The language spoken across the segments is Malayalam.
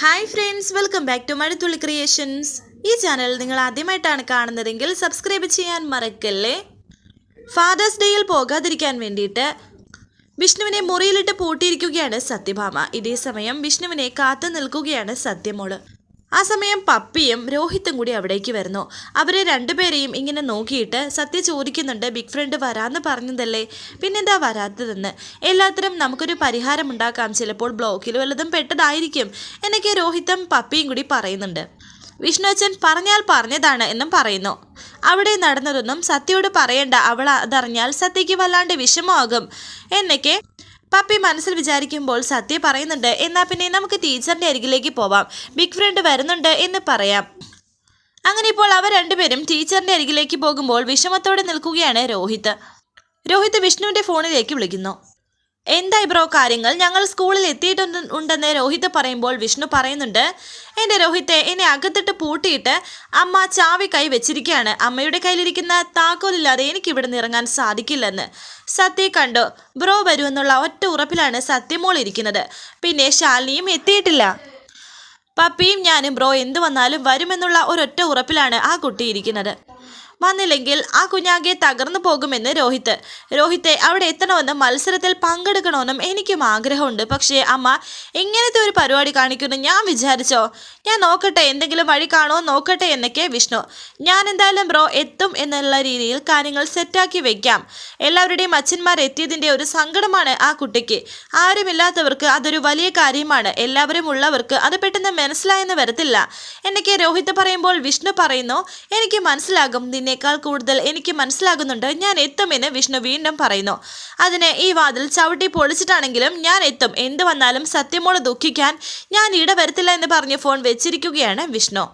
Hi friends welcome back to Mazhathulli creations ഈ ചാനൽ നിങ്ങൾ ആദ്യമായിട്ടാണ് കാണുന്നതെങ്കിൽ സബ്സ്ക്രൈബ് ചെയ്യാൻ മറക്കല്ലേ? ഫാദേഴ്സ് ഡേയിൽ പോകാതിരിക്കാൻ വേണ്ടിയിട്ട് വിഷ്ണുവിനെ മുറിയിലിട്ട് പൂട്ടിയിരിക്കുകയാണ് സത്യഭാമ. ഇതേ സമയം വിഷ്ണുവിനെ കാത്തു നിൽക്കുകയാണ് സത്യമോൾ. ആ സമയം പപ്പിയും രോഹിത്തും കൂടി അവിടേക്ക് വരുന്നു. അവരെ രണ്ടുപേരെയും ഇങ്ങനെ നോക്കിയിട്ട് സത്യ ചോദിക്കുന്നുണ്ട് ബിഗ് ഫ്രണ്ട് വരാന്ന് പറഞ്ഞതല്ലേ? പിന്നെന്താ വരാത്തതെന്ന്? എല്ലാത്തിനും നമുക്കൊരു പരിഹാരം ഉണ്ടാക്കാം. ചിലപ്പോൾ ബ്ലോക്കിൽ വല്ലതും പെട്ടതായിരിക്കും എന്നൊക്കെ രോഹിത്തും പപ്പിയും കൂടി പറയുന്നുണ്ട്. വിഷ്ണു അച്ഛൻ പറഞ്ഞാൽ പറഞ്ഞതാണ് എന്നും പറയുന്നു. അവിടെ നടന്നതൊന്നും സത്യയോട് പറയണ്ട. അവൾ അതറിഞ്ഞാൽ സത്യയ്ക്ക് വല്ലാണ്ട് വിഷമമാകും എന്നൊക്കെ പപ്പി മനസ്സിൽ വിചാരിക്കുമ്പോൾ സത്യ പറയുന്നുണ്ട്. എന്നാൽ പിന്നെ നമുക്ക് ടീച്ചറിന്റെ അരികിലേക്ക് പോവാം. ബിഗ് ഫ്രണ്ട് വരുന്നുണ്ട് എന്ന് പറയാം. അങ്ങനെ ഇപ്പോൾ അവർ രണ്ടുപേരും ടീച്ചറിന്റെ അരികിലേക്ക് പോകുമ്പോൾ വിഷമത്തോടെ നിൽക്കുകയാണ് രോഹിത്. രോഹിത് വിഷ്ണുവിന്റെ ഫോണിലേക്ക് വിളിക്കുന്നു. എന്തായി ബ്രോ കാര്യങ്ങൾ? ഞങ്ങൾ സ്കൂളിൽ എത്തിയിട്ടുണ്ട് രോഹിത് പറയുമ്പോൾ വിഷ്ണു പറയുന്നുണ്ട്. എന്റെ രോഹിത്തെ എന്നെ അകത്തിട്ട് പൂട്ടിയിട്ട് അമ്മ ചാവി കൈ വെച്ചിരിക്കുകയാണ്. അമ്മയുടെ കയ്യിലിരിക്കുന്ന താക്കോലില്ലാതെ എനിക്ക് ഇവിടെ നിന്ന് ഇറങ്ങാൻ സാധിക്കില്ലെന്ന്. സത്യ കണ്ടു. ബ്രോ വരുമെന്നുള്ള ഒറ്റ ഉറപ്പിലാണ് സത്യമോൾ ഇരിക്കുന്നത്. പിന്നെ ശാലിനിയും എത്തിയിട്ടില്ല. പപ്പിയും ഞാനും ബ്രോ എന്തു വന്നാലും വരുമെന്നുള്ള ഒരൊറ്റ ഉറപ്പിലാണ് ആ കുട്ടി ഇരിക്കുന്നത്. വന്നില്ലെങ്കിൽ ആ കുഞ്ഞാകെ തകർന്നു പോകുമെന്ന് രോഹിത് രോഹിത്തെ അവിടെ എത്തണമെന്നും മത്സരത്തിൽ പങ്കെടുക്കണമെന്നും എനിക്കും ആഗ്രഹമുണ്ട്. പക്ഷേ അമ്മ ഇങ്ങനത്തെ ഒരു പരിപാടി കാണിക്കുന്നു ഞാൻ വിചാരിച്ചോ? ഞാൻ നോക്കട്ടെ എന്തെങ്കിലും വഴി കാണോ നോക്കട്ടെ എന്നൊക്കെ വിഷ്ണു. ഞാൻ എന്തായാലും ബ്രോ എത്തും എന്നുള്ള രീതിയിൽ കാര്യങ്ങൾ സെറ്റാക്കി വെക്കാം. എല്ലാവരുടെയും അച്ഛന്മാർ എത്തിയതിന്റെ ഒരു സങ്കടമാണ് ആ കുട്ടിക്ക്. ആരുമില്ലാത്തവർക്ക് അതൊരു വലിയ കാര്യമാണ്. എല്ലാവരും ഉള്ളവർക്ക് അത് പെട്ടെന്ന് മനസ്സിലായെന്ന് വരത്തില്ല. എന്നൊക്കെ രോഹിത് പറയുമ്പോൾ വിഷ്ണു പറയുന്നു എനിക്ക് മനസ്സിലാകും നിന്നേക്കാൾ കൂടുതൽ എനിക്ക് മനസ്സിലാകുന്നുണ്ട്. ഞാൻ എത്തുമെന്ന് വിഷ്ണു വീണ്ടും പറയുന്നു. അതിന് ഈ വാതിൽ ചവിട്ടി പൊളിച്ചിട്ടാണെങ്കിലും ഞാൻ എത്തും. എന്ത് വന്നാലും സത്യമോൾ ദുഃഖിക്കാൻ ഞാൻ ഇടവരത്തില്ല എന്ന് പറഞ്ഞ് ഫോൺ വെച്ചിരിക്കുകയാണ് വിഷ്ണു.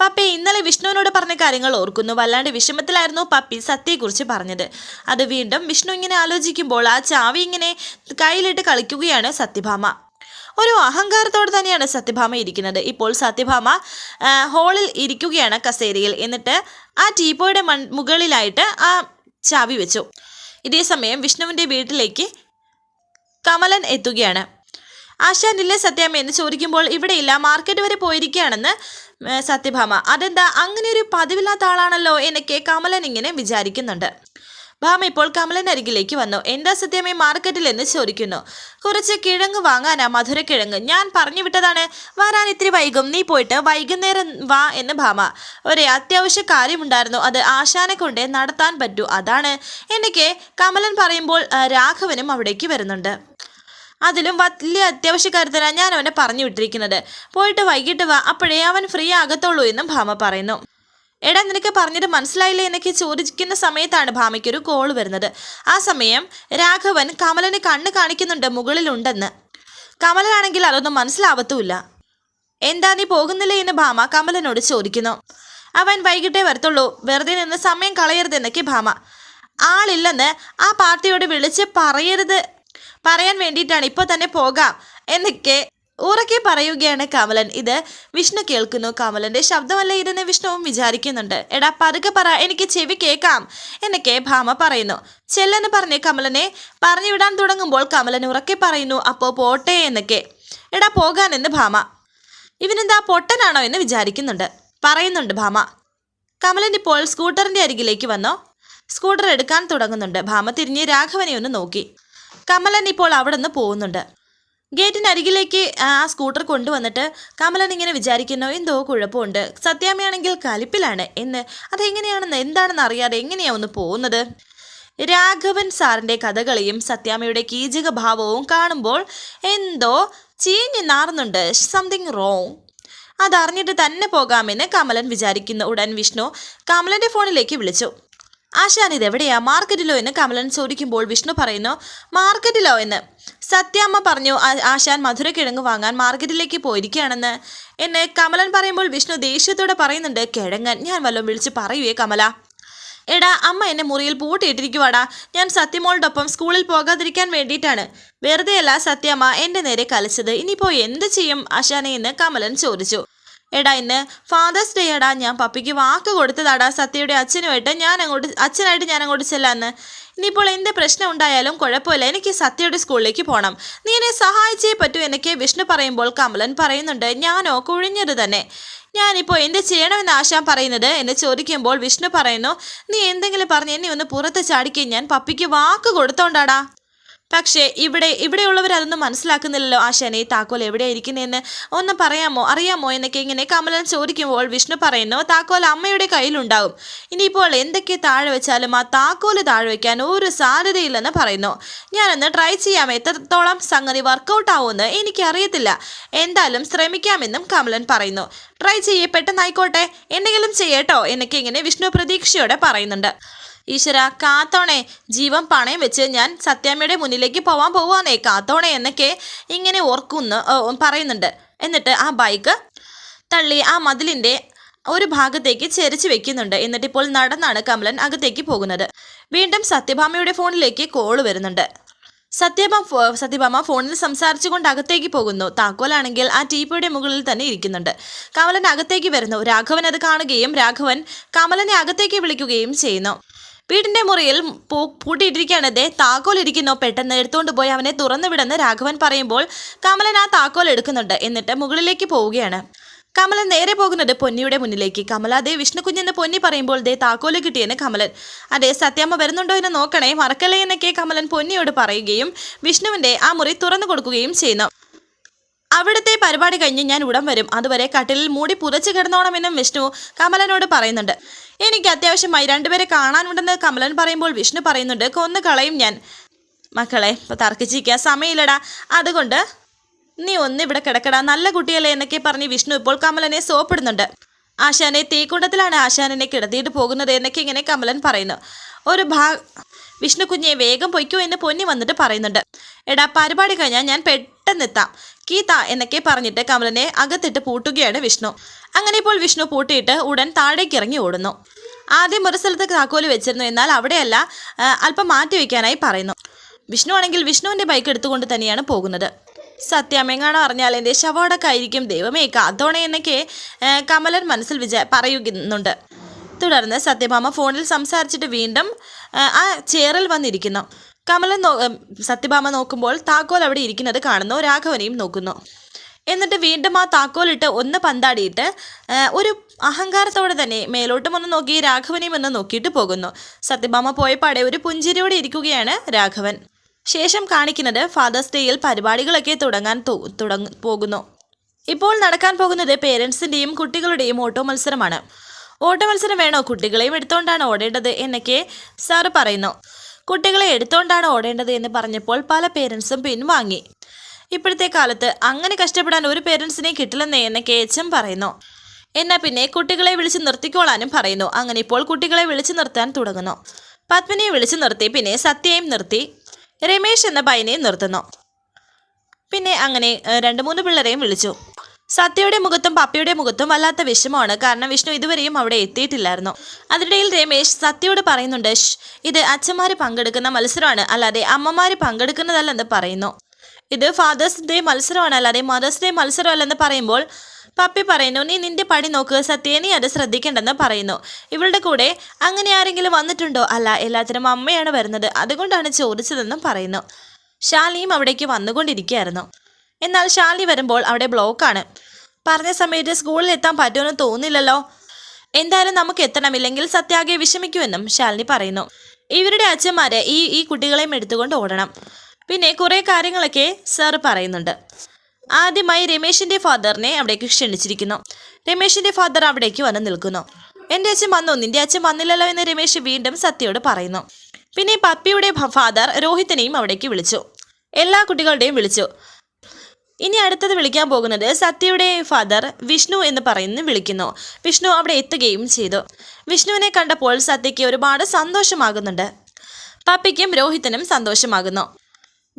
പപ്പി ഇന്നലെ വിഷ്ണുവിനോട് പറഞ്ഞ കാര്യങ്ങൾ ഓർക്കുന്നു. വല്ലാണ്ട് വിഷമത്തിലായിരുന്നു പപ്പി സത്യയെക്കുറിച്ച് പറഞ്ഞത്. അത് വീണ്ടും വിഷ്ണു ഇങ്ങനെ ആലോചിക്കുമ്പോൾ ആ ചാവി ഇങ്ങനെ കയ്യിലിട്ട് കളിക്കുകയാണ് സത്യഭാമ. ഒരു അഹങ്കാരത്തോടെ തന്നെയാണ് സത്യഭാമ ഇരിക്കുന്നത്. ഇപ്പോൾ സത്യഭാമ ഹോളിൽ ഇരിക്കുകയാണ് കസേരയിൽ. എന്നിട്ട് ആ ടീപ്പോയുടെ മൺ മുകളിലായിട്ട് ആ ചാവി വെച്ചു. ഇതേ സമയം വിഷ്ണുവിന്റെ വീട്ടിലേക്ക് കമലൻ എത്തുകയാണ്. ആശാനില്ലേ സത്യാമ്മ? എന്ന് ചോദിക്കുമ്പോൾ ഇവിടെയില്ല മാർക്കറ്റ് വരെ പോയിരിക്കുകയാണെന്ന് സത്യഭാമ. അതെന്താ? അങ്ങനെ ഒരു പതിവില്ലാത്ത ആളാണല്ലോ എന്നൊക്കെ കമലൻ ഇങ്ങനെ വിചാരിക്കുന്നുണ്ട്. ഭാമ ഇപ്പോൾ കമലനരികിലേക്ക് വന്നു. എന്താ സത്യമേ മാർക്കറ്റിൽ എന്ന് ചോദിക്കുന്നു. കുറച്ച് കിഴങ്ങ് വാങ്ങാനാ മധുരക്കിഴങ്ങ് ഞാൻ പറഞ്ഞു വിട്ടതാണ്. വരാൻ ഇത്തിരി വൈകും. നീ പോയിട്ട് വൈകുന്നേരം വാ എന്ന് ഭാമ. ഒരു അത്യാവശ്യ കാര്യമുണ്ടായിരുന്നു. അത് ആശാനെ കൊണ്ട് നടത്താൻ പറ്റൂ. അതാണ് എനിക്ക് കമലൻ പറയുമ്പോൾ രാഘവനും അവിടേക്ക് വരുന്നുണ്ട്. അതിലും വലിയ അത്യാവശ്യ കാര്യത്തിനാണ് ഞാൻ അവനെ പറഞ്ഞു വിട്ടിരിക്കുന്നത്. പോയിട്ട് വൈകിട്ട് വാ. അപ്പോഴേ അവൻ ഫ്രീ ആകത്തുള്ളൂ എന്നും ഭാമ പറയുന്നു. എടാ നിനക്ക് പറഞ്ഞിട്ട് മനസ്സിലായില്ലേ? എന്നൊക്കെ ചോദിക്കുന്ന സമയത്താണ് ഭാമയ്ക്കൊരു കോൾ വരുന്നത്. ആ സമയം രാഘവൻ കമലന് കണ്ണ് കാണിക്കുന്നുണ്ട് മുകളിലുണ്ടെന്ന്. കമലനാണെങ്കിൽ അതൊന്നും മനസ്സിലാവത്തുമില്ല. എന്താ നീ പോകുന്നില്ലേ എന്ന് ഭാമ കമലനോട് ചോദിക്കുന്നു. അവൻ വൈകിട്ടേ വരത്തുള്ളൂ. വെറുതെ നിന്ന് സമയം കളയരുതെന്നൊക്കെ ഭാമ. ആളില്ലെന്ന് ആ പാർട്ടിയോട് വിളിച്ച് പറയരുത്. പറയാൻ വേണ്ടിയിട്ടാണ് ഇപ്പോൾ തന്നെ പോകാം എന്നൊക്കെ ഉറക്കെ പറയുകയാണ് കമലൻ. ഇത് വിഷ്ണു കേൾക്കുന്നു. കമലന്റെ ശബ്ദമല്ല ഇതെന്ന് വിഷ്ണുവും വിചാരിക്കുന്നുണ്ട്. എടാ പതുക്കെ പറ എനിക്ക് ചെവി കേൾക്കാം. എന്നൊക്കെ ഭാമ പറയുന്നു. ചെല്ലെന്ന് പറഞ്ഞ് കമലനെ പറഞ്ഞു വിടാൻ തുടങ്ങുമ്പോൾ കമലൻ ഉറക്കെ പറയുന്നു അപ്പോ പോട്ടെ എന്നൊക്കെ. എടാ പോകാനെന്ന് ഭാമ. ഇവനെന്താ പൊട്ടനാണോ എന്ന് വിചാരിക്കുന്നുണ്ട്. പറയുന്നുണ്ട് ഭാമ. കമലൻ ഇപ്പോൾ സ്കൂട്ടറിന്റെ അരികിലേക്ക് വന്നോ. സ്കൂട്ടർ എടുക്കാൻ തുടങ്ങുന്നുണ്ട്. ഭാമ തിരിഞ്ഞ് രാഘവനെ ഒന്ന് നോക്കി. കമലൻ ഇപ്പോൾ അവിടെ നിന്ന് പോകുന്നുണ്ട്. ഗേറ്റിനരികിലേക്ക് ആ സ്കൂട്ടർ കൊണ്ടുവന്നിട്ട് കമലൻ ഇങ്ങനെ വിചാരിക്കുന്നു എന്തോ കുഴപ്പമുണ്ട്. സത്യാമ്മയാണെങ്കിൽ കലിപ്പിലാണ്. എന്ന് അതെങ്ങനെയാണെന്ന് എന്താണെന്ന് അറിയാതെ എങ്ങനെയാണ് ഒന്ന് പോകുന്നത്? രാഘവൻ സാറിന്റെ കഥകളിയും സത്യാമ്മയുടെ കീചക ഭാവവും കാണുമ്പോൾ എന്തോ ചീഞ്ഞ് നാറുന്നുണ്ട്. സംതിങ് റോങ് അതറിഞ്ഞിട്ട് തന്നെ പോകാമെന്ന് കമലൻ വിചാരിക്കുന്നു. ഉടൻ വിഷ്ണു കമലന്റെ ഫോണിലേക്ക് വിളിച്ചു. ആശാൻ ഇത് ഇതെവിടെയാ? മാർക്കറ്റിലോ? എന്ന് കമലൻ ചോദിക്കുമ്പോൾ വിഷ്ണു പറയുന്നു മാർക്കറ്റിലോ? എന്ന്. സത്യാമ്മ പറഞ്ഞു "ആ- ആശാൻ മധുരക്കിഴങ്ങ് വാങ്ങാൻ മാർക്കറ്റിലേക്ക് പോയിരിക്കുകയാണെന്ന്. എന്നെ കമലൻ പറയുമ്പോൾ വിഷ്ണു ദേഷ്യത്തോടെ പറയുന്നുണ്ട് കിഴങ്ങൻ ഞാൻ വല്ലതും വിളിച്ച് പറയുവേ കമല. എടാ അമ്മ എന്നെ മുറിയിൽ പൂട്ടിയിട്ടിരിക്കുവാടാ. ഞാൻ സത്യമോളോടൊപ്പം സ്കൂളിൽ പോകാതിരിക്കാൻ വേണ്ടിയിട്ടാണ്. വെറുതെയല്ല സത്യമ്മ എന്റെ നേരെ കലിച്ചത്. ഇനിയിപ്പോൾ എന്ത് ചെയ്യും ആശാനെ എന്ന് കമലൻ ചോദിച്ചു. എടാ ഇന്ന് ഫാദേഴ്സ് ഡേ എടാ ഞാൻ പപ്പിക്ക് വാക്ക് കൊടുത്തതാടാ. സത്യയുടെ അച്ഛനുമായിട്ട് ഞാൻ അങ്ങോട്ട് അച്ഛനായിട്ട് ഞാൻ അങ്ങോട്ട് ചെല്ലാന്ന്. ഇനിയിപ്പോൾ എന്ത് പ്രശ്നം ഉണ്ടായാലും കുഴപ്പമില്ല. എനിക്ക് സത്യയുടെ സ്കൂളിലേക്ക് പോകണം നീ എന്നെ സഹായിച്ചേ പറ്റൂ എന്നൊക്കെ വിഷ്ണു പറയുമ്പോൾ കമലൻ പറയുന്നുണ്ട്. ഞാനോ? കുഴിഞ്ഞത് തന്നെ. ഞാനിപ്പോൾ എന്ത് ചെയ്യണമെന്ന് ആശാൻ പറയുന്നത് എന്നെ ചോദിക്കുമ്പോൾ വിഷ്ണു പറയുന്നു നീ എന്തെങ്കിലും പറഞ്ഞ് എന്നെ ഒന്ന് പുറത്ത് ചാടിക്കുകയും ഞാൻ പപ്പിക്ക് വാക്ക് കൊടുത്തോണ്ടാടാ. പക്ഷേ ഇവിടെ ഇവിടെയുള്ളവർ അതൊന്നും മനസ്സിലാക്കുന്നില്ലല്ലോ. ആ ഈ താക്കോൽ എവിടെ ഇരിക്കുന്നതെന്ന് ഒന്ന് പറയാമോ അറിയാമോ എന്നൊക്കെ ഇങ്ങനെ കമലൻ ചോദിക്കുമ്പോൾ വിഷ്ണു പറയുന്നു താക്കോൽ അമ്മയുടെ കയ്യിലുണ്ടാകും. ഇനിയിപ്പോൾ എന്തൊക്കെ താഴെ വെച്ചാലും ആ താക്കോൽ താഴെ വയ്ക്കാൻ ഒരു സാധ്യതയില്ലെന്ന് പറയുന്നു. ഞാനൊന്ന് ട്രൈ ചെയ്യാം എത്രത്തോളം സംഗതി വർക്കൗട്ട് ആവുമെന്ന് എനിക്കറിയത്തില്ല. എന്തായാലും ശ്രമിക്കാമെന്നും കമലൻ പറയുന്നു. ട്രൈ ചെയ്യേ പെട്ടെന്നായിക്കോട്ടെ. എന്തെങ്കിലും ചെയ്യട്ടോ എന്നൊക്കെ ഇങ്ങനെ വിഷ്ണു പ്രതീക്ഷയോടെ പറയുന്നുണ്ട്. ഈശ്വര കാത്തോണേ ജീവൻ പണയം വെച്ച് ഞാൻ സത്യാമ്മയുടെ മുന്നിലേക്ക് പോവാൻ പോവാന്നേ കാത്തോണേ എന്നൊക്കെ ഇങ്ങനെ ഓർക്കുന്നു പറയുന്നുണ്ട്. എന്നിട്ട് ആ ബൈക്ക് തള്ളി ആ മതിലിന്റെ ഒരു ഭാഗത്തേക്ക് ചെരിച്ച് വെക്കുന്നുണ്ട്. എന്നിട്ട് ഇപ്പോൾ നടന്നാണ് കമലൻ അകത്തേക്ക് പോകുന്നത്. വീണ്ടും സത്യഭാമയുടെ ഫോണിലേക്ക് കോൾ വരുന്നുണ്ട്. സത്യഭാമ സത്യഭാമ ഫോണിൽ സംസാരിച്ചുകൊണ്ട് അകത്തേക്ക് പോകുന്നു. താക്കോലാണെങ്കിൽ ആ ടീപ്പയുടെ മുകളിൽ തന്നെ ഇരിക്കുന്നുണ്ട്. കമലൻ അകത്തേക്ക് വരുന്നു. രാഘവൻ അത് കാണുകയും രാഘവൻ കമലനെ അകത്തേക്ക് വിളിക്കുകയും ചെയ്യുന്നു. വീടിന്റെ മുറിയിൽ പൂട്ടിയിട്ടിരിക്കുകയാണ്. ദേ താക്കോൽ ഇരിക്കുന്നു. പെട്ടെന്ന് എടുത്തുകൊണ്ട് പോയി അവനെ തുറന്നു വിടുന്ന രാഘവൻ പറയുമ്പോൾ കമലൻ ആ താക്കോൽ എടുക്കുന്നുണ്ട്. എന്നിട്ട് മുകളിലേക്ക് പോവുകയാണ്. കമലൻ നേരെ പോകുന്നത് പൊന്നിയുടെ മുന്നിലേക്ക്. കമല ദേ വിഷ്ണു കുഞ്ഞെന്ന് പൊന്നി പറയുമ്പോൾ ദേ താക്കോൽ കിട്ടിയെന്ന് കമലൻ. അതെ സത്യാമ്മ വരുന്നുണ്ടോ എന്ന് നോക്കണേ മറക്കല്ലേ എന്നൊക്കെ കമലൻ പൊന്നിയോട് പറയുകയും വിഷ്ണുവിന്റെ ആ മുറി തുറന്നു കൊടുക്കുകയും ചെയ്യുന്നു. അവിടുത്തെ പരിപാടി കഴിഞ്ഞ് ഞാൻ ഉടൻ വരും. അതുവരെ കട്ടിലിൽ മൂടി പുതച്ച് കിടന്നോണമെന്നും വിഷ്ണു കമലനോട് പറയുന്നുണ്ട്. എനിക്ക് അത്യാവശ്യമായി രണ്ടുപേരെ കാണാനുണ്ടെന്ന് കമലൻ പറയുമ്പോൾ വിഷ്ണു പറയുന്നുണ്ട് കൊന്നു കളയും ഞാൻ. മക്കളെ ഇപ്പോൾ തർക്കിച്ചിരിക്കാൻ സമയമില്ലടാ. അതുകൊണ്ട് നീ ഒന്നിവിടെ കിടക്കടാ. നല്ല കുട്ടിയല്ലേ എന്നൊക്കെ പറഞ്ഞ് വിഷ്ണു ഇപ്പോൾ കമലനെ സോപ്പിടുന്നുണ്ട്. ആശാനെ തീക്കുണ്ടത്തിലാണ് ആശാനെ കിടത്തിയിട്ട് പോകുന്നത് എന്നൊക്കെ ഇങ്ങനെ കമലൻ പറയുന്നു. ഒരു ഭാ വിഷ്ണു കുഞ്ഞെ വേഗം പൊയ്ക്കോ എന്ന് പൊന്നി വന്നിട്ട് പറയുന്നുണ്ട്. എടാ പരിപാടി കഴിഞ്ഞാൽ ഞാൻ പെട്ടെന്ന് എത്താം കീത എന്നൊക്കെ പറഞ്ഞിട്ട് കമലനെ അകത്തിട്ട് പൂട്ടുകയാണ് വിഷ്ണു. അങ്ങനെ ഇപ്പോൾ വിഷ്ണു പൂട്ടിയിട്ട് ഉടൻ താഴേക്ക് ഇറങ്ങി ഓടുന്നു. ആദ്യം ഒരു സ്ഥലത്ത് താക്കോൽ വെച്ചിരുന്നു എന്നാൽ അവിടെയല്ല അല്പം മാറ്റി വയ്ക്കാനായി പറയുന്നു. വിഷ്ണു ആണെങ്കിൽ വിഷ്ണുവിന്റെ ബൈക്ക് എടുത്തുകൊണ്ട് തന്നെയാണ് പോകുന്നത്. സത്യാമെങ്ങാണോ അറിഞ്ഞാൽ എന്റെ ശവോടക്കായിരിക്കും ദൈവമേ കാത്തോണേ എന്നൊക്കെ കമലൻ മനസ്സിൽ വിചാ പറയുന്നുണ്ട്. തുടർന്ന് സത്യഭാമ ഫോണിൽ സംസാരിച്ചിട്ട് വീണ്ടും ആ ചെയറിൽ വന്നിരിക്കുന്നു. കമലൻ സത്യഭാമ നോക്കുമ്പോൾ താക്കോൽ അവിടെ ഇരിക്കുന്നത് കാണുന്നു. രാഘവനെയും നോക്കുന്നു. എന്നിട്ട് വീണ്ടും ആ താക്കോലിട്ട് ഒന്ന് പന്താടിയിട്ട് ഒരു അഹങ്കാരത്തോടെ തന്നെ മേലോട്ടും ഒന്ന് നോക്കി രാഘവനെയും ഒന്ന് നോക്കിയിട്ട് പോകുന്നു. സത്യഭാമ പോയപ്പാടെ ഒരു പുഞ്ചിരിയോടെ ഇരിക്കുകയാണ് രാഘവൻ. ശേഷം കാണിക്കുന്നത് ഫാദേഴ്സ് ഡേയിൽ പരിപാടികളൊക്കെ തുടങ്ങാൻ തുടങ്ങ പോകുന്നു. ഇപ്പോൾ നടക്കാൻ പോകുന്നത് പേരൻസിന്റെയും കുട്ടികളുടെയും ഓട്ടോ മത്സരമാണ്. ഓട്ടോ മത്സരം വേണോ? കുട്ടികളെയും എടുത്തുകൊണ്ടാണ് ഓടേണ്ടത് എന്നൊക്കെ സാറ് പറയുന്നു. കുട്ടികളെ എടുത്തുകൊണ്ടാണ് ഓടേണ്ടത് എന്ന് പറഞ്ഞപ്പോൾ പല പേരൻസും പിൻവാങ്ങി. ഇപ്പോഴത്തെ കാലത്ത് അങ്ങനെ കഷ്ടപ്പെടാൻ ഒരു പേരൻസിനെ കിട്ടില്ലെന്നേ എന്ന് കെ എച്ച് എം പറയുന്നു. എന്നാൽ പിന്നെ കുട്ടികളെ വിളിച്ച് നിർത്തിക്കോളാനും പറയുന്നു. അങ്ങനെ ഇപ്പോൾ കുട്ടികളെ വിളിച്ചു നിർത്താൻ തുടങ്ങുന്നു. പത്മിനിയെ വിളിച്ചു നിർത്തി പിന്നെ സത്യയും നിർത്തി രമേശ് എന്ന പയ്യനെയും നിർത്തുന്നു. പിന്നെ അങ്ങനെ രണ്ട് മൂന്ന് പിള്ളേരെയും വിളിച്ചു. സത്യയുടെ മുഖത്തും പപ്പയുടെ മുഖത്തും വല്ലാത്ത വിഷമമാണ്. കാരണം വിഷ്ണു ഇതുവരെയും അവിടെ എത്തിയിട്ടില്ലായിരുന്നു. അതിനിടയിൽ രമേശ് സത്യയോട് പറയുന്നുണ്ട് ഇത് അച്ഛന്മാർ പങ്കെടുക്കുന്ന മത്സരമാണ്. അല്ലാതെ അമ്മമാര് പങ്കെടുക്കുന്നതല്ലെന്ന് പറയുന്നു. ഇത് ഫാദേഴ്സ് ഡേ മത്സരമാണ്. അല്ലാതെ മദേഴ്സ് ഡേ മത്സരമല്ലെന്ന് പറയുമ്പോൾ പപ്പി പറയുന്നു നീ നിന്റെ പടി നോക്ക്. സത്യേ നീ അത് ശ്രദ്ധിക്കേണ്ടെന്ന് പറയുന്നു. ഇവളുടെ കൂടെ അങ്ങനെ ആരെങ്കിലും വന്നിട്ടുണ്ടോ? അല്ല എല്ലാത്തിനും അമ്മയാണ് വരുന്നത്. അതുകൊണ്ടാണ് ചോദിച്ചതെന്നും പറയുന്നു. ഷാലിയും അവിടേക്ക് വന്നുകൊണ്ടിരിക്കുകയായിരുന്നു. എന്നാൽ ഷാലി വരുമ്പോൾ അവിടെ ബ്ലോക്കാണ്. പറഞ്ഞ സമയത്ത് സ്കൂളിൽ എത്താൻ പറ്റുമെന്ന് തോന്നില്ലല്ലോ എന്തായാലും നമുക്ക് എത്തണമില്ലെങ്കിൽ സത്യാകെ വിഷമിക്കുമെന്നും ശാലിനി പറയുന്നു. ഇവരുടെ അച്ഛന്മാരെ ഈ ഈ കുട്ടികളെയും എടുത്തുകൊണ്ട് ഓടണം. പിന്നെ കുറേ കാര്യങ്ങളൊക്കെ സാർ പറയുന്നുണ്ട്. ആദ്യമായി രമേശിന്റെ ഫാദറിനെ അവിടേക്ക് ക്ഷണിച്ചിരിക്കുന്നു. രമേശിന്റെ ഫാദർ അവിടേക്ക് വന്ന് നിൽക്കുന്നു. എന്റെ അച്ഛൻ വന്നു. നിന്റെ അച്ഛൻ വന്നില്ലല്ലോ എന്ന് രമേശ് വീണ്ടും സത്യയോട് പറയുന്നു. പിന്നെ പപ്പിയുടെ ഫാദർ രോഹിത്തിനെയും അവിടേക്ക് വിളിച്ചു. എല്ലാ കുട്ടികളുടെയും വിളിച്ചു. ഇനി അടുത്തത് വിളിക്കാൻ പോകുന്നത് സത്യയുടെ ഫാദർ വിഷ്ണു എന്ന് പറയുന്നു വിളിക്കുന്നു. വിഷ്ണു അവിടെ എത്തുകയും ചെയ്തു. വിഷ്ണുവിനെ കണ്ടപ്പോൾ സത്യയ്ക്ക് ഒരുപാട് സന്തോഷമാകുന്നുണ്ട്. പപ്പിക്കും രോഹിത്തിനും സന്തോഷമാകുന്നു.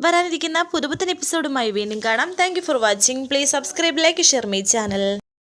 വരാനിരിക്കുന്ന പുതുപുത്തൻ എപ്പിസോഡുമായി വീണ്ടും കാണാം. Thank for watching please subscribe like share my channel